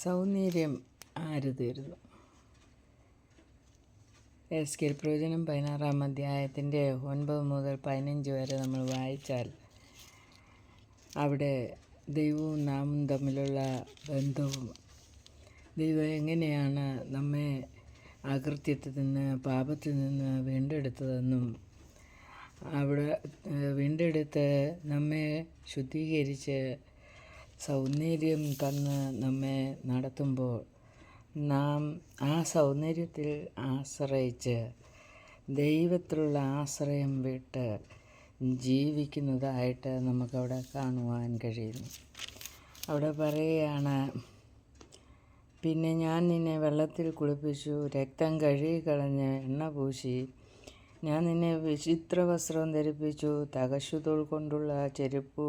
സൗന്ദര്യം ആര് തീരുന്നു എസ് കെ പ്രവചനം പതിനാറാം അധ്യായത്തിന്റെ ഒൻപത് മുതൽ പതിനഞ്ച് വരെ നമ്മൾ വായിച്ചാൽ അവിടെ ദൈവവും നാമും തമ്മിലുള്ള ബന്ധവും ദൈവം എങ്ങനെയാണ് നമ്മെ അകൃത്യത്തിൽ നിന്ന് പാപത്തിൽ നിന്ന് വീണ്ടെടുത്തതെന്നും അവിടെ വീണ്ടെടുത്ത് നമ്മെ ശുദ്ധീകരിച്ച് സൗന്ദര്യം തന്ന് നമ്മെ നടത്തുമ്പോൾ നാം ആ സൗന്ദര്യത്തിൽ ആശ്രയിച്ച് ദൈവത്തിലുള്ള ആശ്രയം വിട്ട് ജീവിക്കുന്നതായിട്ട് നമുക്കവിടെ കാണുവാൻ കഴിയുന്നു. അവിടെ പറയുകയാണ് പിന്നെ ഞാൻ നിന്നെ വെള്ളത്തിൽ കുളിപ്പിച്ചു രക്തം കഴുകി കഴുകിക്കളഞ്ഞ് എണ്ണ പൂശി. ഞാൻ നിന്നെ വിചിത്ര വസ്ത്രം ധരിപ്പിച്ചു തകശുതോൾ കൊണ്ടുള്ള ചെരുപ്പ്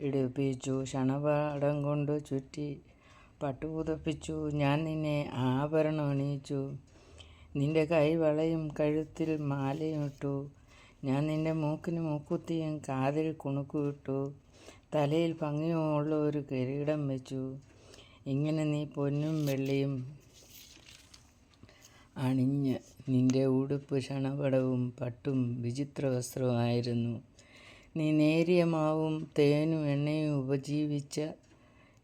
ഇടിപ്പിച്ചു ക്ഷണപാടം കൊണ്ട് ചുറ്റി പട്ടുപുതപ്പിച്ചു ഞാൻ നിന്നെ ആഭരണം അണിയിച്ചു. നിന്റെ കൈവളയും കഴുത്തിൽ മാലയും ഇട്ടു. ഞാൻ നിന്റെ മൂക്കിന് മൂക്കുത്തിയും കാതിൽ കുണുക്കുവിട്ടു തലയിൽ ഭംഗിയുമുള്ള ഒരു കിരീടം വെച്ചു. ഇങ്ങനെ നീ പൊന്നും വെള്ളിയും അണിഞ്ഞ് നിന്റെ ഉടുപ്പ് ക്ഷണപടവും പട്ടും വിചിത്ര വസ്ത്രവുമായിരുന്നു നീ നേരിയ മാവും തേനും എണ്ണയും ഉപജീവിച്ച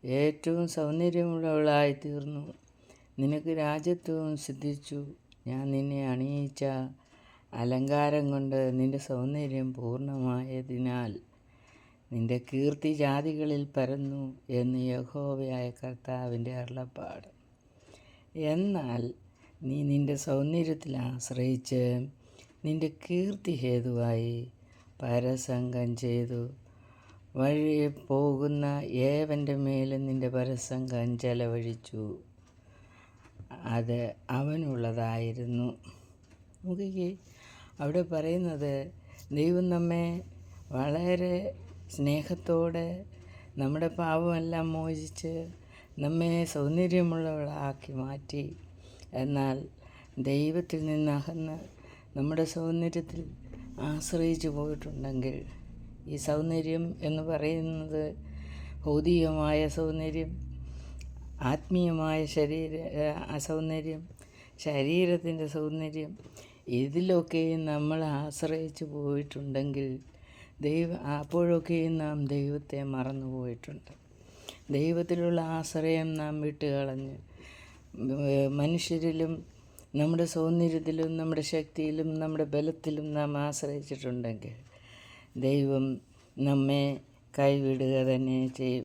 ഏറ്റവും സൗന്ദര്യമുള്ളവളായി തീർന്നു. നിനക്ക് രാജ്യത്വവും സിദ്ധിച്ചു. ഞാൻ നിന്നെ അണിയിച്ച അലങ്കാരം കൊണ്ട് നിന്റെ സൗന്ദര്യം പൂർണമായതിനാൽ നിന്റെ കീർത്തി ജാതികളിൽ പരന്നു എന്ന് യഹോവയായ കർത്താവിന്റെ അരുളപ്പാട്. എന്നാൽ നീ നിന്റെ സൗന്ദര്യത്തിൽ ആശ്രയിച്ച് നിന്റെ കീർത്തി ഹേതുവായി പരസംഗം ചെയ്തു. വഴി പോകുന്ന ഏവന്റെ മേലും നിന്റെ പരസംഗം ചെലവഴിച്ചു. അത് അവനുള്ളതായിരുന്നു. നോക്കിക്കേ അവിടെ പറയുന്നത് ദൈവം നമ്മെ വളരെ സ്നേഹത്തോടെ നമ്മുടെ പാപമെല്ലാം മോചിച്ച് നമ്മെ സൗന്ദര്യമുള്ളവളാക്കി മാറ്റി. എന്നാൽ ദൈവത്തിൽ നിന്നകന്ന് നമ്മുടെ സൗന്ദര്യത്തിൽ ആശ്രയിച്ചു പോയിട്ടുണ്ടെങ്കിൽ ഈ സൗന്ദര്യം എന്ന് പറയുന്നത് ഭൗതികമായ സൗന്ദര്യം ആത്മീയമായ ശരീര അസൗന്ദര്യം സൗന്ദര്യം ശരീരത്തിന്റെ സൗന്ദര്യം ഇതിലൊക്കെയും നമ്മൾ ആശ്രയിച്ചു പോയിട്ടുണ്ടെങ്കിൽ ദൈവ അപ്പോഴൊക്കെയും നാം ദൈവത്തെ മറന്നു പോയിട്ടുണ്ട്. ദൈവത്തിലുള്ള ആശ്രയം നാം വിട്ടുകളഞ്ഞ് മനുഷ്യരിലും നമ്മുടെ സൗന്ദര്യത്തിലും നമ്മുടെ ശക്തിയിലും നമ്മുടെ ബലത്തിലും നാം ആശ്രയിച്ചിട്ടുണ്ടെങ്കിൽ ദൈവം നമ്മെ കൈവിടുക തന്നെ ചെയ്യും.